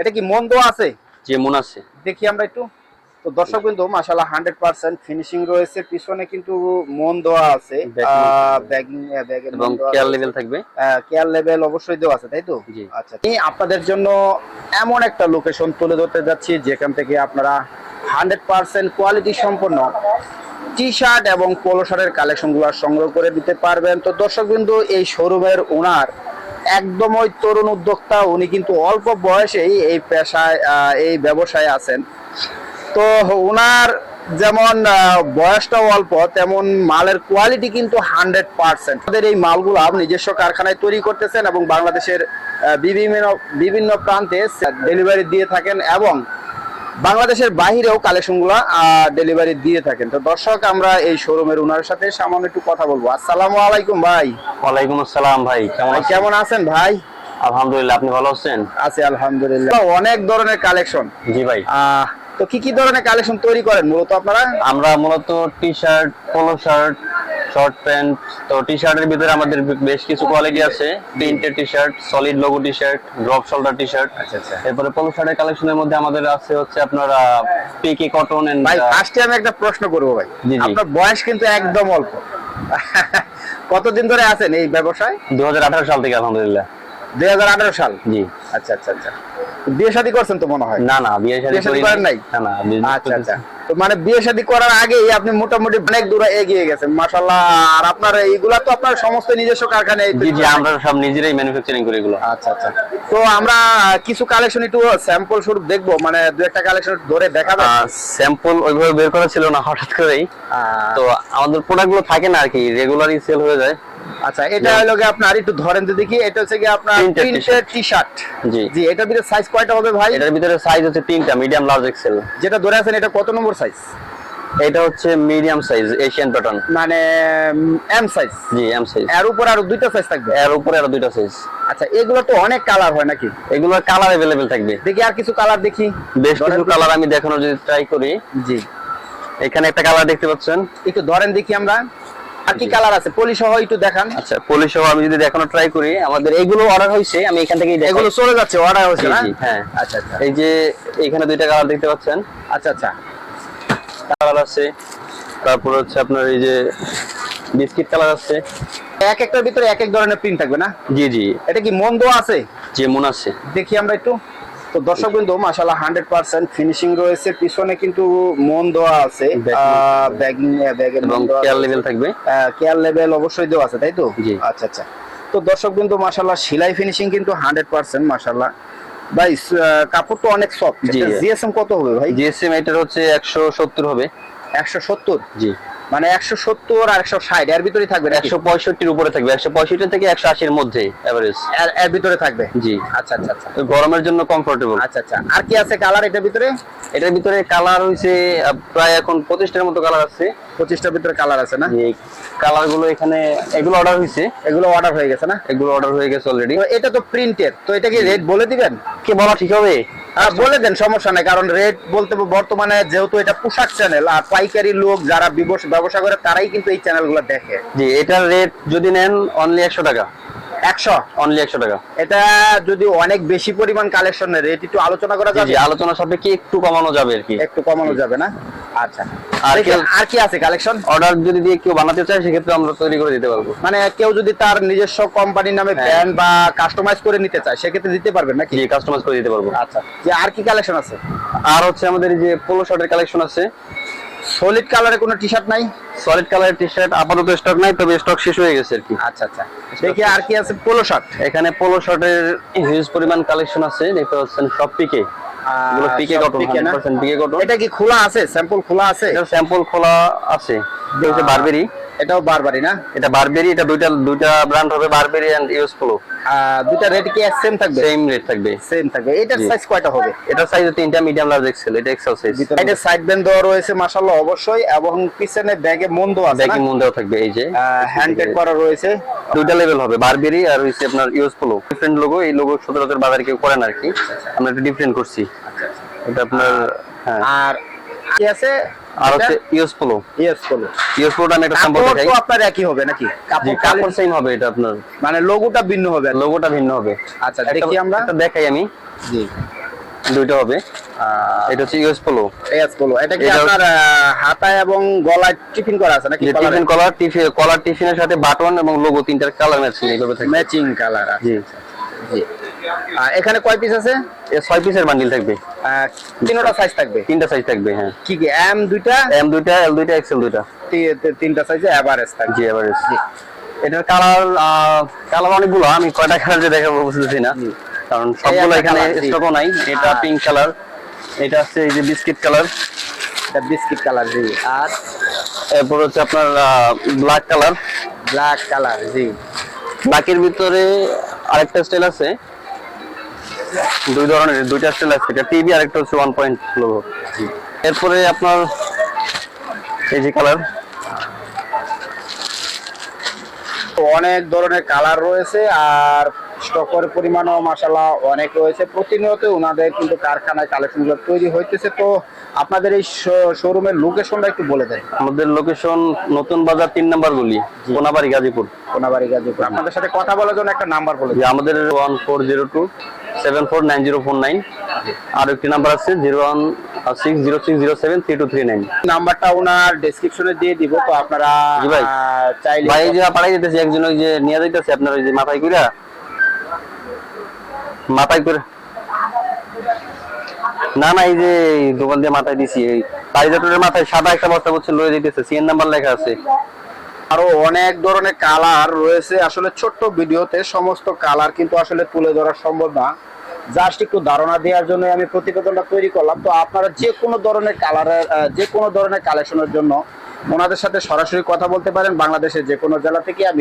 এটা কি মন দেওয়া আছে? যে মন আছে। দেখি আমরা একটু। তো দর্শক কিন্তু মাশাআল্লাহ হান্ড্রেড পার্সেন্ট ফিনিশিং রয়েছে। পিছনে কিন্তু মন দেওয়া আছে। ব্যাগিং ব্যাগের এবং কেয়ার লেভেল থাকবে। কেয়ার লেভেল অবশ্যই দেওয়া আছে তাই তো? আচ্ছা আমি আপনাদের জন্য এমন একটা লোকেশন তুলে ধরতে যাচ্ছি যেখান থেকে আপনারা হান্ড্রেড পার্সেন্ট কোয়ালিটি সম্পন্ন টি শার্ট এবং পোলো শার্টের কালেকশনগুলো সংগ্রহ করে দিতে পারবেন। তো দর্শক বিন্দু এই শোরুমের ওনার একদমই তরুণ উদ্যোক্তা, উনি কিন্তু অল্প বয়সেই এই পেশায় এই ব্যবসায় আছেন। তো ওনার যেমন বয়সটাও অল্প, তেমন মালের কোয়ালিটি কিন্তু হান্ড্রেড পার্সেন্ট তাদের এই মালগুলো নিজস্ব কারখানায় তৈরি করতেছেন এবং বাংলাদেশের বিভিন্ন বিভিন্ন প্রান্তে ডেলিভারি দিয়ে থাকেন এবং বাংলাদেশের বাহিরেও কালেকশনগুলো ডেলিভারি দিয়ে থাকেন। তো দর্শক আমরা এই শোরুমের ওনার সাথে সামান্য একটু কথা বলব। আসসালামু আলাইকুম ভাই। ওয়ালাইকুম আসসালাম ভাই কেমন আছেন? কেমন আছেন ভাই? আলহামদুলিল্লাহ আপনি ভালো আছেন? আছি আলহামদুলিল্লাহ। অনেক ধরনের কালেকশন। জি ভাই। তো কি কি ধরনের কালেকশন তৈরি করেন মূলত আপনারা? আমরা মূলত T shirt polo shirt short pant তো টি শার্টের ভিতরে আমাদের বেশ কিছু কোয়ালিটি আছে। Printed T shirt solid logo T shirt drop shoulder T shirt এরপরে পোলো শার্টের কালেকশনের মধ্যে আমাদের আছে হচ্ছে আপনার পিকে কটন এন্ড ভাই ফার্স্টে আমি একটা প্রশ্ন করব ভাই। আপনার বয়স কিন্তু একদম অল্প। কতদিন ধরে আছেন এই ব্যবসায়? দু হাজার আঠারো সাল থেকে আলহামদুলিল্লাহ। দু হাজার আঠারো সাল? জি। আচ্ছা আচ্ছা আচ্ছা। বিয়ে শাদী করছেন তো মনে হয়? না না বিয়ে শাদী করেন। নাই? না না আচ্ছা আচ্ছা। তো মানে বিয়ে শাদী করার আগেই আপনি মোটামুটি অনেক দূরে এগিয়ে গেছেন মাশাল্লাহ আর আপনার এইগুলা তো আপনার সমস্ত নিজস্ব কারখানায় জি জি আমরা সব নিজেরাই ম্যানুফ্যাকচারিং করি এগুলো। আচ্ছা আচ্ছা। তো আমরা কিছু কালেকশন একটু স্যাম্পল স্বরূপ দেখব মানে দু একটা কালেকশন ধরে দেখাবেন স্যাম্পল ওইভাবে বের করা ছিল না হঠাৎ করেই। তো আমাদের প্রোডাক্টগুলো থাকে না আর কি রেগুলারই সেল হয়ে যায়। আচ্ছা এটা হলো গিয়ে আপনার একটু ধরেন তো দেখি এটা হচ্ছে কি আপনার Printed প্রিন্টেড টি শার্ট জি জি এটার ভিতরে সাইজ কয়টা হবে ভাই এটার ভিতরে সাইজ হচ্ছে তিনটা মিডিয়াম লার্জ এক্সেল যেটা ধরে আছেন এটা কত নম্বর সাইজ এটা হচ্ছে মিডিয়াম সাইজ এশিয়ান প্যাটার্ন মানে এম সাইজ জি এম সাইজ এর উপর আরো দুইটা সাইজ থাকবে এর উপরে আরো দুইটা সাইজ আচ্ছা এগুলো তো অনেক কালার হয় নাকি এগুলোর কালার अवेलेबल থাকবে দেখি আর কিছু কালার দেখি বেশ কিছু ধরেন- কালার আমি দেখানোর যদি ট্রাই করি জি এখানে একটা কালার দেখতে পাচ্ছেন একটু ধরেন দেখি আমরা আর কি কালার আছে? পলি সহ একটু দেখান। আচ্ছা পলিশ সহ আমি যদি দেখানোর ট্রাই করি আমাদের এগুলো অর্ডার আমি এখান থেকেই দেখাই। এগুলো চলে যাচ্ছে অর্ডার না? হ্যাঁ। আচ্ছা আচ্ছা। এই যে এখানে দুইটা কালার দেখতে পাচ্ছেন। আচ্ছা আচ্ছা। কালার আছে তারপর হচ্ছে আপনার এই যে বিস্কিট কালার আছে। এক একটার ভিতরে এক এক ধরনের প্রিন্ট থাকবে না? জি জি। এটা কি মন দেওয়া আছে? যে মন আছে। দেখি আমরা একটু। তো দর্শক বিন্দু মাশাল্লাহ হান্ড্রেড পার্সেন্ট ফিনিশিং রয়েছে। পিছনে কিন্তু মন দেওয়া আছে। ব্যাগিং ব্যাগের মন কেয়ার লেভেল থাকবে। কেয়ার লেভেল অবশ্যই দেওয়া আছে তাই তো। আচ্ছা আচ্ছা। তো দর্শক বিন্দু মাশাল্লাহ সেলাই ফিনিশিং কিন্তু হান্ড্রেড পার্সেন্ট মাশাল্লাহ ভাই কাপড় তো অনেক সফট জিএসএম কত হবে ভাই? জিএসএম এটার হচ্ছে একশো সত্তর হবে। একশো সত্তর? জি। মানে একশো সত্তর আর একশো ষাট এর ভিতরে থাকবে একশো পঁয়ষট্টির উপরে থাকবে একশো পঁয়ষট্টি থেকে একশো আশির মধ্যে এভারেজ এর- ভিতরে থাকবে? জি। আচ্ছা আচ্ছা আচ্ছা। গরমের জন্য কমফোর্টেবল আচ্ছা আচ্ছা। আর কি আছে কালার এটার ভিতরে? এটার ভিতরে কালার হইছে আহ, প্রায় এখন পঁচিশটার মতো কালার আছে। পঁচিশটার ভিতরে কালার আছে না? কালারগুলো এখানে এগুলো অর্ডার হয়েছে এগুলো অর্ডার হয়ে গেছে না? এগুলো অর্ডার হয়ে গেছে অলরেডি এটা তো প্রিন্টেড তো এটা কি রেট বলে দিবেন? কি বলা ঠিক হবে? হ্যাঁ বলে দেন সমস্যা নাই কারণ রেট বলতে বর্তমানে যেহেতু এটা পোশাক চ্যানেল আর পাইকারি লোক যারা ব্যবসা করে তারাই কিন্তু এই চ্যানেলগুলো দেখে। জি এটার রেট যদি নেন অনলি একশো টাকা। একশো? অনলি একশো টাকা। এটা যদি অনেক বেশি পরিমাণ কালেকশন রেট একটু আলোচনা করা যাবে? আলোচনা সাপেক্ষে একটু কমানো যাবে আর কি। একটু কমানো যাবে না? আচ্ছা। আর আর কি আছে কালেকশন অর্ডার যদি দিয়ে কেউ বানাতে চায় সেক্ষেত্রে আমরা তৈরি করে দিতে পারব। মানে কেউ যদি তার নিজস্ব কোম্পানির নামে। ব্র্যান্ড বা কাস্টমাইজ করে নিতে চায় সেক্ষেত্রে দিতে পারবেন নাকি? জি কাস্টমাইজ করে দিতে পারব। আচ্ছা। যে আর কি কালেকশন আছে? আর হচ্ছে আমাদের যে পোলো শার্টের কালেকশন আছে। সলিড কালারের কোনো টি শার্ট নাই? সলিড কালারের টি শার্ট আপাতত স্টক নাই তবে স্টক শেষ হয়ে গেছে আর কি। আচ্ছা আচ্ছা। দেখি আর কি আছে পোলো শার্ট এখানে পোলো শার্টের হিউজ পরিমাণ কালেকশন আছে দেখতে পাচ্ছেন সব পিকে এগুলো PK cotton hundred percent PK cotton এটা কি খোলা আছে? স্যাম্পল খোলা আছে? স্যাম্পল খোলা আছে। এটা হচ্ছে বারবেরি এটাও বারবারই না? এটা বারবেরি এটা দুইটা দুইটা ব্র্যান্ড হবে বারবেরি এন্ড ইউজ পোলো আহ, দুইটা রেট কি সেম থাকবে? সেম রেট থাকবে। সেম থাকবে। এটার সাইজ কয়টা হবে? এটা সাইজ তিনটা মিডিয়াম লার্জ এক্সেল এটা এক্সেল সাইজ এটা সাইড ব্যান্ড দেওয়া রয়েছে মাশাআল্লাহ অবশ্যই। এবং পিছনে ব্যাগে মন্দ আছে ব্যাকিং মন দেওয়া থাকবে এই যে। হ্যান্ড পেড করা রয়েছে। দুইটা লেভেল হবে বারবেরি আর হচ্ছে আপনার ইউজ পোলো ডিফারেন্ট লোগো এই লোগো সচরাচর বাজারে কেউ করেন আর কি। আমরা ডিফারেন্ট করছি। এটা আপনার হ্যাঁ। আর কি আছে? আর হচ্ছে ইউজ পোলো ইয়েস বলো ইউজ পোলোটা আমি একটা স্যাম্পল দেখাই তো আপনার একই হবে নাকি? কাপড় কাপড় সেম হবে এটা আপনার। মানে লোগোটা ভিন্ন হবে লোগোটা ভিন্ন হবে। আচ্ছা দেখি আমরা। একটা দেখাই আমি। জি। দুইটা হবে। এটা হচ্ছে ইউএস পোলো এস বলো এটা কি আপনার হাতায় এবং গলায় টিফিন করা আছে নাকি টিফিন কলার টিফিন কলার টিফিনের সাথে বাটন এবং লোগো তিনটার কালার ম্যাচিং এইভাবে থাকে। ম্যাচিং কালার জি। জি। আর এখানে কয় পিস আছে? ছয় পিসের বান্ডিল থাকবে। তিনটা সাইজ থাকবে? তিনটা সাইজ থাকবে হ্যাঁ। কি কি এম দুইটা? এম দুইটা এল দুইটা এক্সেল দুইটা। তিনটা সাইজে এভারেজ থাকবে। জি এভারেজ জি। এটার কালার কালার অনেকগুলো আমি কয়টা কালার যে দেখাবো বুঝতেছি না। কারণ সবগুলো এখানে। স্টকও নাই এটা। পিঙ্ক কালার এটা হচ্ছে এই যে বিস্কিট কালার এটা বিস্কিট কালার জি। আর? এরপর হচ্ছে আপনার ব্ল্যাক কালার ব্ল্যাক কালার জি। ব্ল্যাকের ভিতরে আরেকটা স্টাইল আছে দুই ধরনের দুইটা স্টাইল আছে এটা টিভি আরেকটা হচ্ছে ওয়ান পয়েন্ট লোগো এরপরে আপনার এই যে কালার অনেক ধরনের কালার রয়েছে আর স্টকের পরিমাণও মাসাল্লাহ অনেক রয়েছে। প্রতিনিয়ত ওনাদের কিন্তু কারখানায় কালেকশনগুলো তৈরি হইতেছে। তো আপনাদের এই শোরুমের লোকেশনটা একটু বলে দেন। আমাদের লোকেশন নতুন বাজার তিন নাম্বার গুলি কোনাবাড়ি গাজীপুর। কোনাবাড়ি গাজীপুর। আপনাদের সাথে কথা বলার জন্য একটা নাম্বার বলে দিন। আমাদের one four zero two seven four nine zero four nine আর একটি নাম্বার আছে zero one six zero six zero seven three two three nine নাম্বারটা ওনার ডেসক্রিপশনে দিয়ে দিব তো আপনারা ভাই। চাইলে ভাই যে পাঠাই যেতেছে একজন ওই যে নিয়ে যাইতেছে আপনার ওই যে মাথায় কইরা? মাথায় করে না না এই যে দোকান দিয়ে মাথায় দিছি এই মাথায় সাদা একটা বস্তা বলছে লয়ে যাইতেছে সিএন নাম্বার লেখা আছে। আরও অনেক ধরনের কালার রয়েছে। আসলে ছোট্ট ভিডিওতে সমস্ত কালার কিন্তু আসলে তুলে ধরা সম্ভব না। জাস্ট একটু ধারণা দেওয়ার জন্য আমি প্রতিবেদনটা তৈরি করলাম। তো আপনারা যে কোনো ধরনের কালারের যে কোনো ধরনের কালেকশনের জন্য ওনাদের সাথে সরাসরি কথা বলতে পারেন। বাংলাদেশের যে কোনো জেলা থেকে আমি